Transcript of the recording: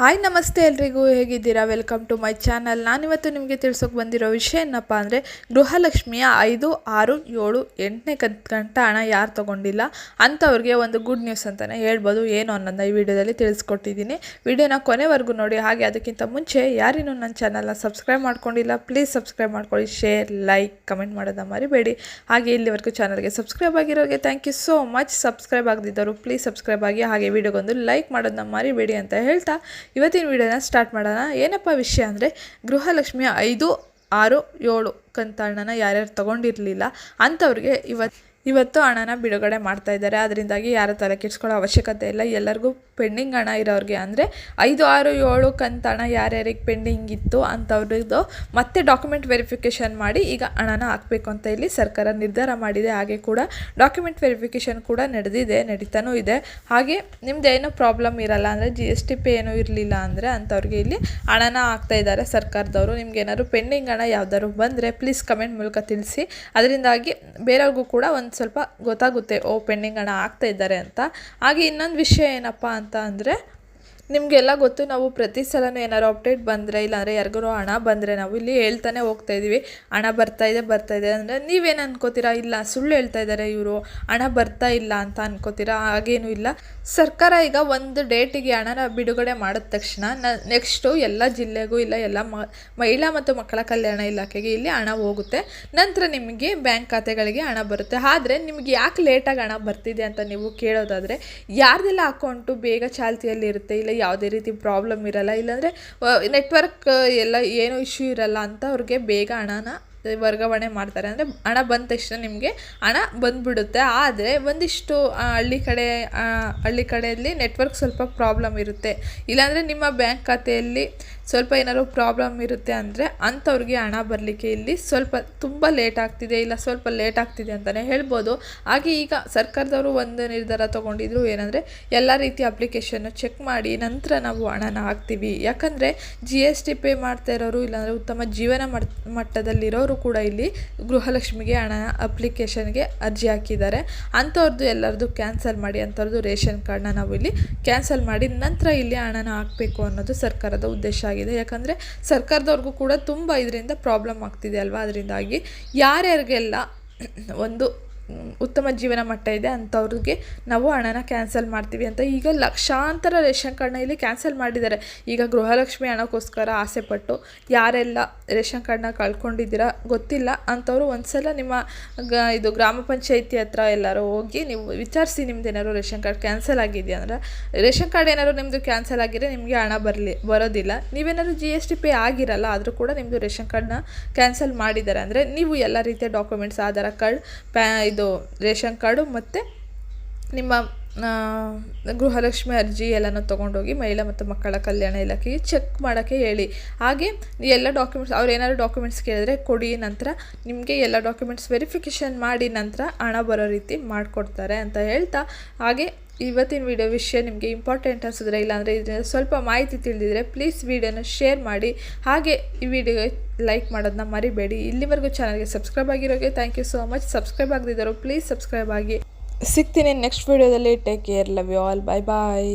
Hi, ನಮಸ್ತೆ ಎಲ್ರಿಗೂ ಹೇಗಿದ್ದೀರಾ? Welcome to my channel. ನಾನಿವತ್ತು ನಿಮಗೆ ತಿಳ್ಸೋಕೆ ಬಂದಿರೋ ವಿಷಯ ಏನಪ್ಪ ಅಂದರೆ, ಗೃಹಲಕ್ಷ್ಮಿಯ ಐದು, ಆರು, ಏಳು, ಎಂಟನೇ ಗಂಟ ಹಣ ಯಾರು ತೊಗೊಂಡಿಲ್ಲ? ಅಂಥವ್ರಿಗೆ ಒಂದು ಗುಡ್ ನ್ಯೂಸ್ ಅಂತಲೇ ಹೇಳ್ಬೋದು. ಏನು ಅನ್ನೋದನ್ನ ಈ ವಿಡಿಯೋದಲ್ಲಿ ತಿಳಿಸ್ಕೊಟ್ಟಿದ್ದೀನಿ. ವಿಡಿಯೋನ ಕೊನೆವರೆಗೂ ನೋಡಿ. ಹಾಗೆ ಅದಕ್ಕಿಂತ ಮುಂಚೆ ಯಾರಿನ್ನೂ ನನ್ನ ಚಾನಲ್ನ ಸಬ್ಸ್ಕ್ರೈಬ್ ಮಾಡ್ಕೊಂಡಿಲ್ಲ, ಪ್ಲೀಸ್ ಸಬ್ಸ್ಕ್ರೈಬ್ ಮಾಡ್ಕೊಳ್ಳಿ. ಶೇರ್, ಲೈಕ್, ಕಮೆಂಟ್ ಮಾಡೋದನ್ನ ಮರಿಬೇಡಿ. ಹಾಗೆ ಇಲ್ಲಿವರೆಗೂ ಚಾನಲ್ಗೆ subscribe ಆಗಿರೋರಿಗೆ thank you so much subscribe ಆಗದಿದ್ದವರು, please subscribe ಆಗಿ ಹಾಗೆ ವಿಡಿಯೋಗೊಂದು ಲೈಕ್ ಮಾಡೋದನ್ನ ಮರಿಬೇಡಿ ಅಂತ ಹೇಳ್ತಾ ಇವತ್ತಿನ ವಿಡಿಯೋನ ಸ್ಟಾರ್ಟ್ ಮಾಡೋಣ. ಏನಪ್ಪ ವಿಷಯ ಅಂದರೆ ಗೃಹಲಕ್ಷ್ಮಿಯ ಐದು, ಆರು, ಏಳು ಕಂತಣ್ಣನ ಯಾರ್ಯಾರು ತೊಗೊಂಡಿರಲಿಲ್ಲ ಅಂಥವ್ರಿಗೆ ಇವತ್ತು ಇವತ್ತು ಹಣನ ಬಿಡುಗಡೆ ಮಾಡ್ತಾ ಇದ್ದಾರೆ. ಅದರಿಂದಾಗಿ ಯಾರ ತಲೆ ಕೆಡ್ಸ್ಕೊಳ್ಳೋ ಅವಶ್ಯಕತೆ ಇಲ್ಲ. ಎಲ್ಲರಿಗೂ ಪೆಂಡಿಂಗ್ ಹಣ ಇರೋರಿಗೆ ಅಂದರೆ ಐದು, ಆರು, ಏಳು ಕಂತ ಹಣ ಯಾರ್ಯಾರಿಗೆ ಪೆಂಡಿಂಗ್ ಇತ್ತು ಅಂಥವ್ರದ್ದು ಮತ್ತೆ ಡಾಕ್ಯುಮೆಂಟ್ ವೆರಿಫಿಕೇಷನ್ ಮಾಡಿ ಈಗ ಹಣನ ಹಾಕಬೇಕು ಅಂತ ಇಲ್ಲಿ ಸರ್ಕಾರ ನಿರ್ಧಾರ ಮಾಡಿದೆ. ಹಾಗೆ ಕೂಡ ಡಾಕ್ಯುಮೆಂಟ್ ವೆರಿಫಿಕೇಷನ್ ಕೂಡ ನಡೆದಿದೆ, ನಡೀತಾನೂ ಇದೆ. ಹಾಗೆ ನಿಮ್ದು ಏನೂ ಪ್ರಾಬ್ಲಮ್ ಇರಲ್ಲ ಅಂದರೆ ಜಿ ಎಸ್ ಟಿ ಪೇ ಏನೂ ಇರಲಿಲ್ಲ ಅಂದರೆ ಅಂಥವ್ರಿಗೆ ಇಲ್ಲಿ ಹಣನ ಹಾಕ್ತಾ ಇದ್ದಾರೆ ಸರ್ಕಾರದವರು. ನಿಮ್ಗೆ ಏನಾದ್ರು ಪೆಂಡಿಂಗ್ ಹಣ ಯಾವ್ದಾದ್ರು ಬಂದರೆ ಪ್ಲೀಸ್ ಕಮೆಂಟ್ ಮೂಲಕ ತಿಳಿಸಿ. ಅದರಿಂದಾಗಿ ಬೇರೆಯವ್ರಿಗೂ ಕೂಡ ಒಂದು ಸ್ವಲ್ಪ ಗೊತ್ತಾಗುತ್ತೆ ಓ ಪೆಂಡಿಂಗ್ ಹಣ ಹಾಕ್ತಾ ಇದ್ದಾರೆ ಅಂತ. ಹಾಗೆ ಇನ್ನೊಂದು ವಿಷಯ ಏನಪ್ಪ ಅಂತ ಅಂದರೆ ನಿಮಗೆಲ್ಲ ಗೊತ್ತು, ನಾವು ಪ್ರತಿ ಸಲನೂ ಏನಾದ್ರು ಅಪ್ಡೇಟ್ ಬಂದರೆ, ಇಲ್ಲಾಂದರೆ ಯಾರಿಗೂ ಹಣ ಬಂದರೆ ನಾವು ಇಲ್ಲಿ ಹೇಳ್ತಾನೆ ಹೋಗ್ತಾ ಇದ್ದೀವಿ ಹಣ ಬರ್ತಾ ಇದೆ ಬರ್ತಾ ಇದೆ ಅಂದರೆ ನೀವೇನು ಅನ್ಕೋತೀರಾ? ಇಲ್ಲ, ಸುಳ್ಳು ಹೇಳ್ತಾ ಇದ್ದಾರೆ ಇವರು. ಹಣ ಬರ್ತಾ ಇಲ್ಲ ಅಂತ ಅನ್ಕೋತೀರಾ? ಹಾಗೇನೂ ಇಲ್ಲ. ಸರ್ಕಾರ ಈಗ ಒಂದು ಡೇಟಿಗೆ ಹಣನ ಬಿಡುಗಡೆ ಮಾಡಿದ ತಕ್ಷಣ ನೆಕ್ಸ್ಟು ಎಲ್ಲ ಜಿಲ್ಲೆಗೂ ಇಲ್ಲ, ಎಲ್ಲ ಮಹಿಳಾ ಮತ್ತು ಮಕ್ಕಳ ಕಲ್ಯಾಣ ಇಲಾಖೆಗೆ ಇಲ್ಲಿ ಹಣ ಹೋಗುತ್ತೆ. ನಂತರ ನಿಮಗೆ ಬ್ಯಾಂಕ್ ಖಾತೆಗಳಿಗೆ ಹಣ ಬರುತ್ತೆ. ಆದರೆ ನಿಮಗೆ ಯಾಕೆ ಲೇಟಾಗಿ ಹಣ ಬರ್ತಿದೆ ಅಂತ ನೀವು ಕೇಳೋದಾದರೆ, ಯಾರ್ದೆಲ್ಲ ಅಕೌಂಟು ಬೇಗ ಚಾಲ್ತಿಯಲ್ಲಿ ಇರುತ್ತೆ ಇಲ್ಲ ಯಾವುದೇ ರೀತಿ ಪ್ರಾಬ್ಲಮ್ ಇರಲ್ಲ. ಇಲ್ಲಾಂದರೆ ನೆಟ್ವರ್ಕ್ ಎಲ್ಲ ಏನೂ ಇಶ್ಯೂ ಇರಲ್ಲ ಅಂತ ಅವ್ರಿಗೆ ಬೇಗ ಹಣನ ವರ್ಗಾವಣೆ ಮಾಡ್ತಾರೆ. ಅಂದರೆ ಹಣ ಬಂದ ತಕ್ಷಣ ನಿಮಗೆ ಹಣ ಬಂದುಬಿಡುತ್ತೆ. ಆದರೆ ಒಂದಿಷ್ಟು ಹಳ್ಳಿ ಕಡೆ ಹಳ್ಳಿ ಕಡೆಯಲ್ಲಿ ನೆಟ್ವರ್ಕ್ ಸ್ವಲ್ಪ ಪ್ರಾಬ್ಲಮ್ ಇರುತ್ತೆ. ಇಲ್ಲಾಂದರೆ ನಿಮ್ಮ ಬ್ಯಾಂಕ್ ಖಾತೆಯಲ್ಲಿ ಸ್ವಲ್ಪ ಏನಾದ್ರು ಪ್ರಾಬ್ಲಮ್ ಇರುತ್ತೆ ಅಂದರೆ ಅಂಥವ್ರಿಗೆ ಹಣ ಬರಲಿಕ್ಕೆ ಇಲ್ಲಿ ಸ್ವಲ್ಪ ತುಂಬ ಲೇಟ್ ಆಗ್ತಿದೆ. ಇಲ್ಲ ಸ್ವಲ್ಪ ಲೇಟ್ ಆಗ್ತಿದೆ ಅಂತಲೇ ಹೇಳ್ಬೋದು. ಹಾಗೆ ಈಗ ಸರ್ಕಾರದವರು ಒಂದು ನಿರ್ಧಾರ ತೊಗೊಂಡಿದ್ರು ಏನಂದರೆ ಎಲ್ಲ ರೀತಿಯ ಅಪ್ಲಿಕೇಶನ್ನು ಚೆಕ್ ಮಾಡಿ ನಂತರ ನಾವು ಹಣನ ಹಾಕ್ತೀವಿ. ಯಾಕಂದರೆ ಜಿ ಪೇ ಮಾಡ್ತಾ ಇರೋರು, ಇಲ್ಲಾಂದರೆ ಉತ್ತಮ ಜೀವನ ಮಟ್ ಮಟ್ಟದಲ್ಲಿರೋರು ಕೂಡ ಇಲ್ಲಿ ಗೃಹಲಕ್ಷ್ಮಿಗೆ ಹಣ ಅಪ್ಲಿಕೇಶನ್ಗೆ ಅರ್ಜಿ ಹಾಕಿದ್ದಾರೆ. ಅಂಥವ್ರದ್ದು ಎಲ್ಲರದ್ದು ಕ್ಯಾನ್ಸಲ್ ಮಾಡಿ ಅಂಥವ್ರದ್ದು ರೇಷನ್ ಕಾರ್ಡ್ನ ನಾವು ಇಲ್ಲಿ ಕ್ಯಾನ್ಸಲ್ ಮಾಡಿ ನಂತರ ಇಲ್ಲಿ ಹಣನ ಹಾಕಬೇಕು ಅನ್ನೋದು ಸರ್ಕಾರದ ಉದ್ದೇಶ ಆಗಿದೆ. ಯಾಕಂದರೆ ಸರ್ಕಾರದವ್ರಿಗೂ ಕೂಡ ತುಂಬ ಇದರಿಂದ ಪ್ರಾಬ್ಲಮ್ ಆಗ್ತಿದೆ ಅಲ್ವಾ? ಅದರಿಂದಾಗಿ ಯಾರ್ಯಾರಿಗೆಲ್ಲ ಒಂದು ಉತ್ತಮ ಜೀವನ ಮಟ್ಟ ಇದೆ ಅಂಥವ್ರಿಗೆ ನಾವು ಹಣನ ಕ್ಯಾನ್ಸಲ್ ಮಾಡ್ತೀವಿ ಅಂತ. ಈಗ ಲಕ್ಷಾಂತರ ರೇಷನ್ ಕಾರ್ಡ್ನ ಇಲ್ಲಿ ಕ್ಯಾನ್ಸಲ್ ಮಾಡಿದ್ದಾರೆ. ಈಗ ಗೃಹಲಕ್ಷ್ಮಿ ಹಣಕ್ಕೋಸ್ಕರ ಆಸೆಪಟ್ಟು ಯಾರೆಲ್ಲ ರೇಷನ್ ಕಾರ್ಡ್ನ ಕಳ್ಕೊಂಡಿದ್ದೀರಾ ಗೊತ್ತಿಲ್ಲ ಅಂಥವ್ರು ಒಂದ್ಸಲ ನಿಮ್ಮ ಗ, ಇದು ಗ್ರಾಮ ಪಂಚಾಯಿತಿ ಹತ್ರ ಎಲ್ಲರೂ ಹೋಗಿ ನೀವು ವಿಚಾರಿಸಿ ನಿಮ್ದು ಏನಾದ್ರು ರೇಷನ್ ಕಾರ್ಡ್ ಕ್ಯಾನ್ಸಲ್ ಆಗಿದೆಯಾ ಅಂದರೆ, ರೇಷನ್ ಕಾರ್ಡ್ ಏನಾದ್ರು ನಿಮ್ಮದು ಕ್ಯಾನ್ಸಲ್ ಆಗಿದ್ರೆ ನಿಮಗೆ ಹಣ ಬರಲಿ, ಬರೋದಿಲ್ಲ. ನೀವೇನಾದ್ರು ಜಿ ಎಸ್ ಟಿ ಪೇ ಆಗಿರಲ್ಲ, ಆದರೂ ಕೂಡ ನಿಮ್ಮದು ರೇಷನ್ ಕಾರ್ಡ್ನ ಕ್ಯಾನ್ಸಲ್ ಮಾಡಿದ್ದಾರೆ. ಅಂದರೆ ನೀವು ಎಲ್ಲ ರೀತಿಯ ಡಾಕ್ಯುಮೆಂಟ್ಸ್ ಆಧಾರ್ ಕಾರ್ಡ್, ಪ್ಯಾ, ಇದು ರೇಷನ್ ಕಾರ್ಡು ಮತ್ತು ನಿಮ್ಮ ಗೃಹಲಕ್ಷ್ಮಿ ಅರ್ಜಿ ಎಲ್ಲನೂ ತೊಗೊಂಡೋಗಿ ಮಹಿಳಾ ಮತ್ತು ಮಕ್ಕಳ ಕಲ್ಯಾಣ ಇಲಾಖೆಗೆ ಚೆಕ್ ಮಾಡೋಕ್ಕೆ ಹೇಳಿ. ಹಾಗೆ ಎಲ್ಲ ಡಾಕ್ಯುಮೆಂಟ್ಸ್ ಅವ್ರು ಏನಾದ್ರು ಡಾಕ್ಯುಮೆಂಟ್ಸ್ ಕೇಳಿದ್ರೆ ಕೊಡಿ ನಂತರ ನಿಮಗೆ ಎಲ್ಲ ಡಾಕ್ಯುಮೆಂಟ್ಸ್ ವೆರಿಫಿಕೇಷನ್ ಮಾಡಿ ನಂತರ ಹಣ ಬರೋ ರೀತಿ ಮಾಡಿಕೊಡ್ತಾರೆ ಅಂತ ಹೇಳ್ತಾ. ಹಾಗೆ ಇವತ್ತಿನ ವಿಡಿಯೋ ವಿಷಯ ನಿಮಗೆ ಇಂಪಾರ್ಟೆಂಟ್ ಅನಿಸಿದ್ರೆ ಇಲ್ಲಾಂದರೆ ಇದರಿಂದ ಸ್ವಲ್ಪ ಮಾಹಿತಿ ತಿಳಿದಿದ್ರೆ ಪ್ಲೀಸ್ ವಿಡಿಯೋನ ಶೇರ್ ಮಾಡಿ. ಹಾಗೆ ಈ ವಿಡಿಯೋಗೆ ಲೈಕ್ ಮಾಡೋದನ್ನ ಮರಿಬೇಡಿ. ಇಲ್ಲಿವರೆಗೂ ಚಾನಲ್ಗೆ subscribe ಆಗಿರೋಗೆ thank you so much subscribe ಆಗದಿದ್ದರು please subscribe ಆಗಿ. ಸಿಗ್ತೀನಿ ನೆಕ್ಸ್ಟ್ ವೀಡಿಯೋದಲ್ಲಿ take care love you all bye bye